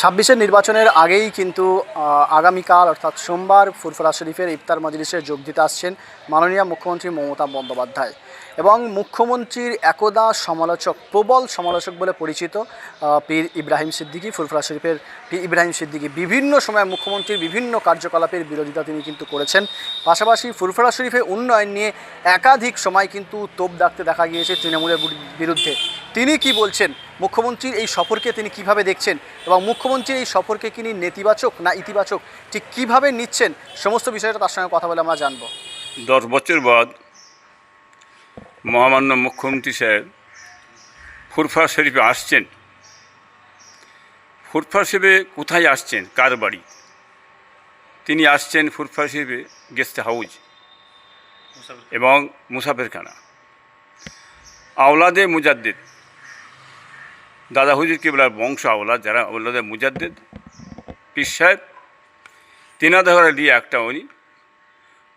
ছাব্বিশের নির্বাচনের আগেই কিন্তু আগামীকাল অর্থাৎ সোমবার ফুরফুরা শরীফের ইফতার মজলিসে যোগ দিতে আসছেন মাননীয় মুখ্যমন্ত্রী মমতা বন্দ্যোপাধ্যায় এবং মুখ্যমন্ত্রীর একদা সমালোচক, প্রবল সমালোচক বলে পরিচিত পীর ইব্রাহিম সিদ্দিকী, ফুরফুরা শরীফের পীর ইব্রাহিম সিদ্দিকী। বিভিন্ন সময় মুখ্যমন্ত্রীর বিভিন্ন কার্যকলাপের বিরোধিতা তিনি কিন্তু করেছেন। পাশাপাশি ফুরফুরা শরীফের উন্নয়ন নিয়ে একাধিক সময় কিন্তু তোপ ডাকতে দেখা গিয়েছে তৃণমূলের বিরুদ্ধে। তিনি কি বলছেন? মুখ্যমন্ত্রীর এই সফরকে তিনি কীভাবে দেখছেন? এবং মুখ্যমন্ত্রীর এই সফরকে তিনি নেতিবাচক না ইতিবাচক ঠিক কীভাবে নিচ্ছেন? সমস্ত বিষয়টা তার সঙ্গে কথা বলে আমরা জানব। দশ বছর বাদ মহামান্য মুখ্যমন্ত্রী সাহেব ফুরফা শরীফে আসছেন। ফুরফা শরীফে কোথায় আসছেন? কার বাড়ি? তিনি আসছেন ফুরফা শরীফে গেস্ট হাউস এবং মুসাফেরখানা। আওলাদে মুজাদ্দিদ। দাদা হুজুর কেবলার বংশ আওলা যারা আওলাদে মুজাদ্দিদ। পীর সাহেব তেনাদের নিয়ে একটা উনি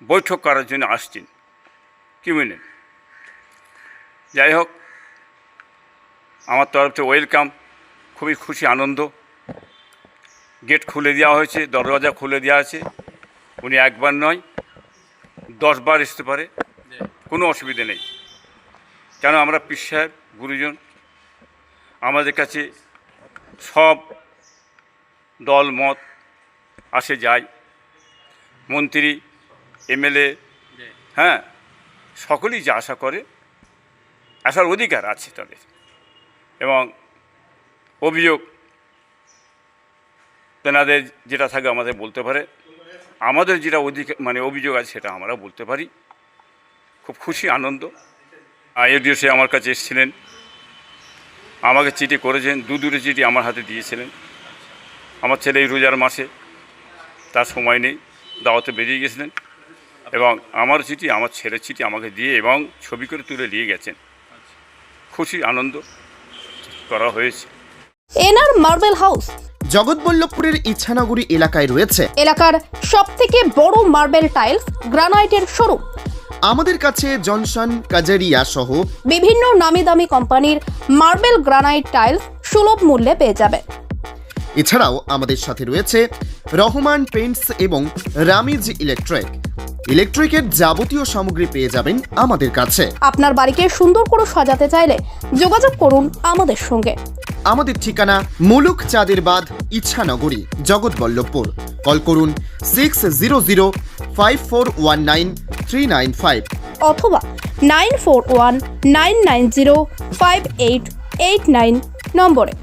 বৈঠক করার জন্য আসছেন। কি বুঝলেন যাই হোক আমার তরফ থেকে ওয়েলকাম খুবই খুশি আনন্দ। গেট খুলে দেওয়া হয়েছে দরজা খুলে দেওয়া আছে। উনি একবার নয় দশবার আসতে পারে। কোনো অসুবিধে নেই। কেন আমরা পীর সাহেব গুরুজন আমাদের কাছে সব দল, মত আসে, যায়। মন্ত্রী, এমএলএ হ্যাঁ সকলেই যা আশা করে, আসার অধিকার আছে তাদের। এবং অভিযোগ তেনাদের যেটা থাকে আমাদের বলতে পারে। আমাদের যেটা অধিকার মানে অভিযোগ আছে সেটা আমরা বলতে পারি। খুব খুশি, আনন্দ। আইডিও সে আমার কাছে এসেছিলেন। আমাকে চিঠি করেছেন দু দুটো চিঠি আমার হাতে দিয়েছিলেন। আমার ছেলে এই রোজার মাসে তার সময় নেই দাওয়াতে বেরিয়ে গেছিলেন এবং আমার চিঠি আমার ছেলের চিঠি আমাকে দিয়ে এবং ছবি করে তুলে নিয়ে গেছেন। খুশি আনন্দ করা হয়েছে। এনার মার্বেল হাউস। জগৎবল্লভপুরের ইচ্ছানগরী এলাকায় রয়েছে এলাকার সব থেকে বড় মার্বেল টাইলস গ্রানাইটের শোরুম। আমাদের কাছে জনসন কাজারিয়া সহ বিভিন্ন নামি দামি কোম্পানির মার্বেল গ্রানাইট টাইলস সুলভ মূল্যে পেয়ে যাবে। এছাড়াও আমাদের সাথে রয়েছে রহমান পেন্টস এবং রামিজ ইলেকট্রিক। ইলেকট্রিকের যাবতীয় সামগ্রী পেয়ে যাবেন আমাদের কাছে। আপনার বাড়িকে সুন্দর করে সাজাতে চাইলে যোগাযোগ করুন আমাদের সঙ্গে। আমাদের ঠিকানা মুলুক চাঁদের বাদ ইচ্ছানগরী জগৎবল্লভপুর। কল করুন six zero zero five four one nine three nine five অথবা nine four one nine nine zero five eight eight nine নম্বরে।